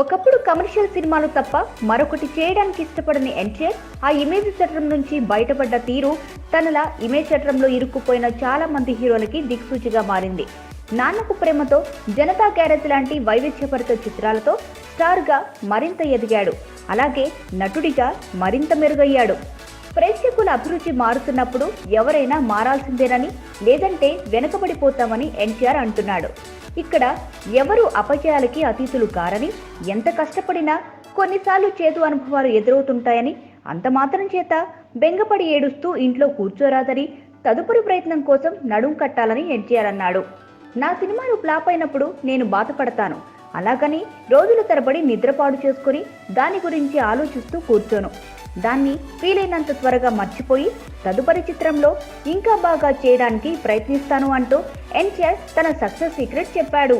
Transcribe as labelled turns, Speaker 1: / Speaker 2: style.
Speaker 1: ఒకప్పుడు కమర్షియల్ సినిమాలు తప్ప మరొకటి చేయడానికి ఇష్టపడని ఎన్టీఆర్ ఆ ఇమేజ్ చట్రం నుంచి బయటపడ్డ తీరు తనలా ఇమేజ్ చట్రంలో ఇరుక్కుపోయిన చాలా మంది హీరోలకి దిక్సూచిగా మారింది. నాన్నకు ప్రేమతో జనతా గ్యారేజ్ లాంటి వైవిధ్యభరిత చిత్రాలతో స్టార్గా మరింత ఎదిగాడు. అలాగే నటుడిగా మరింత మెరుగయ్యాడు. ప్రేక్షకుల అభిరుచి మారుతున్నప్పుడు ఎవరైనా మారాల్సిందేనని లేదంటే వెనకబడిపోతామని ఎన్టీఆర్ అంటున్నాడు. ఇక్కడ ఎవరు అపజయాలకి అతీతులు కారని ఎంత కష్టపడినా కొన్నిసార్లు చేదు అనుభవాలు ఎదురవుతుంటాయని అంత మాత్రం చేత బెంగపడి ఏడుస్తూ ఇంట్లో కూర్చోరాదని తదుపరి ప్రయత్నం కోసం నడుం కట్టాలని ఎన్టీఆర్ అన్నాడు. నా సినిమాలు ఫ్లాప్ అయినప్పుడు నేను బాధపడతాను. అలాగని రోజుల తరబడి నిద్రపాడు చేసుకుని దాని గురించి ఆలోచిస్తూ కూర్చోను. దాన్ని వీలైనంత త్వరగా మర్చిపోయి తదుపరి చిత్రంలో ఇంకా బాగా చేయడానికి ప్రయత్నిస్తాను అంటూ ఎన్టీఆర్ తన సక్సెస్ సీక్రెట్ చెప్పాడు.